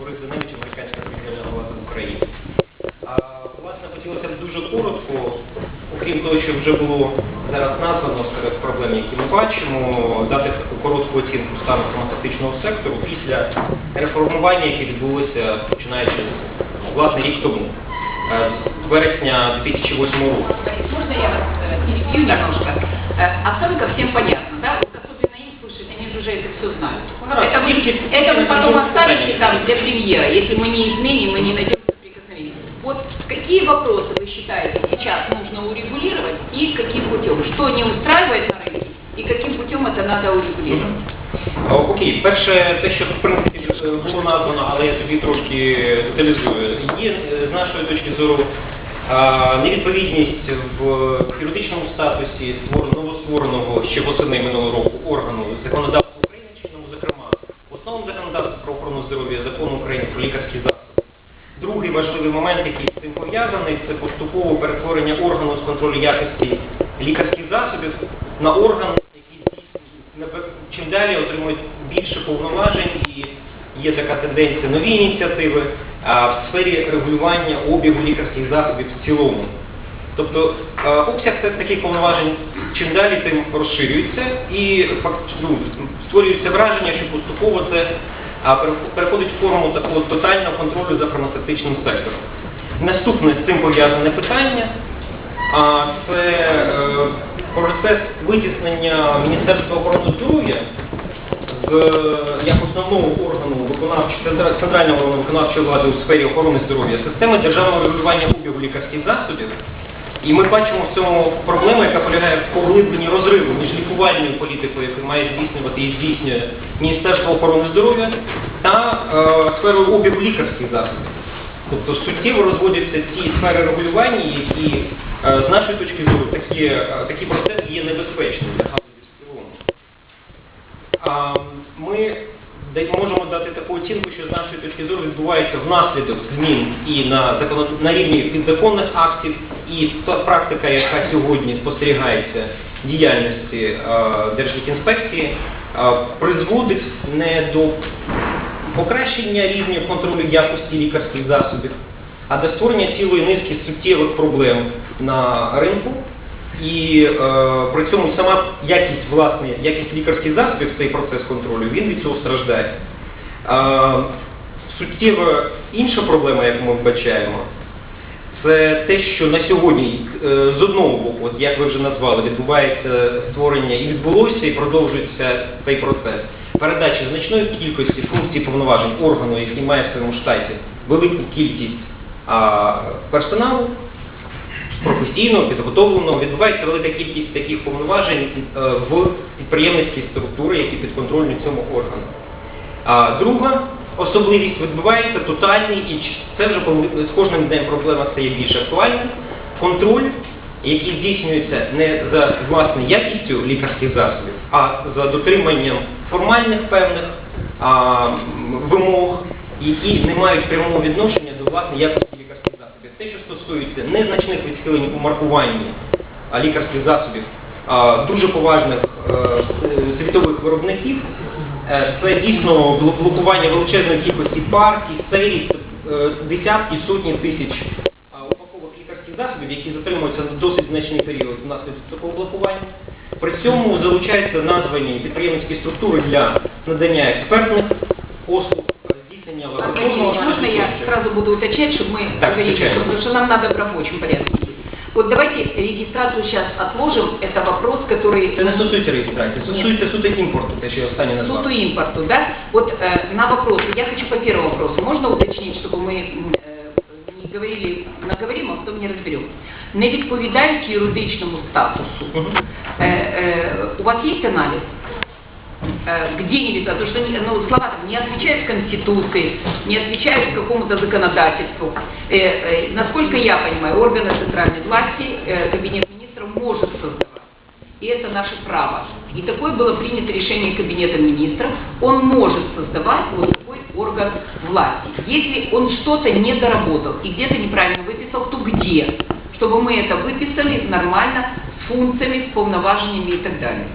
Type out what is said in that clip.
створити навіть американська кримінальна влада в Україні. А, власне, хотілося б дуже коротко, окрім того, що вже було зараз названо серед проблем, які ми бачимо, дати таку коротку оцінку стану фармацевтичного сектору після реформування, яке відбулося починаючи власне рік тому, е, з вересня 2008 року. Можно я вас перебью немножко? Оценка всем понятна, уже это все знают. Хорошо. Это вы, Если- это вы потом если- оставите там для премьера, если мы не изменим и не найдем соприкосновения. Вот какие вопросы вы считаете сейчас нужно урегулировать и каким путем? Что не устраивает на рынке и каким путем это надо урегулировать? О, Окей, перше, те, що в принципі е, було названо, але я тобі трошки деталізую, є е, з нашої точки зору а, невідповідність в юридичному статусі створ- новоствореного ще восени минулого року органу законодавства України, чинному, зокрема, в основному законодавстві про охорону здоров'я, закону України про лікарські засоби. Другий важливий момент, який з цим пов'язаний, це поступове перетворення органу з контролю якості лікарських засобів на орган, який чим далі отримують більше повноважень і є така тенденція нові ініціативи а, в сфері регулювання обігу лікарських засобів в цілому. Тобто е, обсяг таких повноважень чим далі, тим розширюється і ну, створюється враження, що поступово це переходить в форму такого тотального контролю за фармацевтичним сектором. Наступне з цим пов'язане питання, це е, процес витіснення Міністерства охорони здоров'я з як основного органу виконавчого центрального органу виконавчої влади у сфері охорони здоров'я системи державного регулювання обігу лікарських засобів. І ми бачимо в цьому проблему, яка полягає в поглибленні розриву між лікувальною політикою, яку має здійснювати і здійснює Міністерство охорони здоров'я, та е, сферою обігу лікарських засобів. Тобто суттєво розводяться ці сфери регулювання, які е, з нашої точки зору такі, е, такі процеси є небезпечними для галузі в цілому. А, Ми десь можемо дати таку оцінку, що з нашої точки зору відбувається внаслідок змін і на закон... на рівні підзаконних актів, і та практика, яка сьогодні спостерігається діяльності е, Держлікінспекції, е, призводить не до покращення рівня контролю якості лікарських засобів, а до створення цілої низки суттєвих проблем на ринку. І е, при цьому сама якість власне, якість лікарських засобів, цей процес контролю, він від цього страждає. Е, суттєва інша проблема, яку ми вбачаємо, це те, що на сьогодні е, з одного боку, от як ви вже назвали, відбувається створення і відбулося, і продовжується цей процес передачі значної кількості функцій повноважень органу, який має в своєму штаті велику кількість а, персоналу, професійного, підготовленого, відбувається велика кількість таких повноважень е, в підприємницькій структури, які підконтрольні цьому органу. А друга особливість відбувається тотальний, і це вже з кожним днем проблема стає більш актуальна. Контроль, який здійснюється не за власне якістю лікарських засобів, а за дотриманням формальних певних а, вимог, які не мають прямого відношення до власне якості. Те, що стосується незначних відхилень у маркуванні лікарських засобів дуже поважних е, світових виробників, Е, Це дійсно блокування величезної кількості партій, серій, е, десятки, сотні тисяч а, упаковок лікарських засобів, які затримуються на досить значний період внаслідок такого блокування. При цьому залучаються названі підприємницькі структури для надання експертних послуг, здійснення лабораторного можно я аналізу. сразу буду уточнять, чтобы мы Так, говорили, отвечаю. потому что нам надо в рабочем порядке. Вот давайте регистрацию сейчас отложим, это вопрос, который... Це не стосується реєстрації, стосується суто імпорту, те, що я останнє назвав. Суду импорту, да? Вот э, на вопросы, я хочу по первому вопросу, можно уточнить, чтобы мы м, э, не говорили, наговорим, а потом не разберем. Не відповідають юридичному статусу. Мгм. Э, э, у вас есть анализ? Э, где не висят? Потому что ну, слова не отвечают Конституции, не отвечают какому-то законодательству. Э, э, насколько я понимаю, органы центральной власти, э, Кабинет министров может создавать. И это наше право. И такое было принято решение Кабинета министров. Он может создавать вот такой орган власти. Если он что-то не доработал и где-то неправильно выписал, то где? Чтобы мы это выписали нормально, с функциями, с полноважениями и так далее.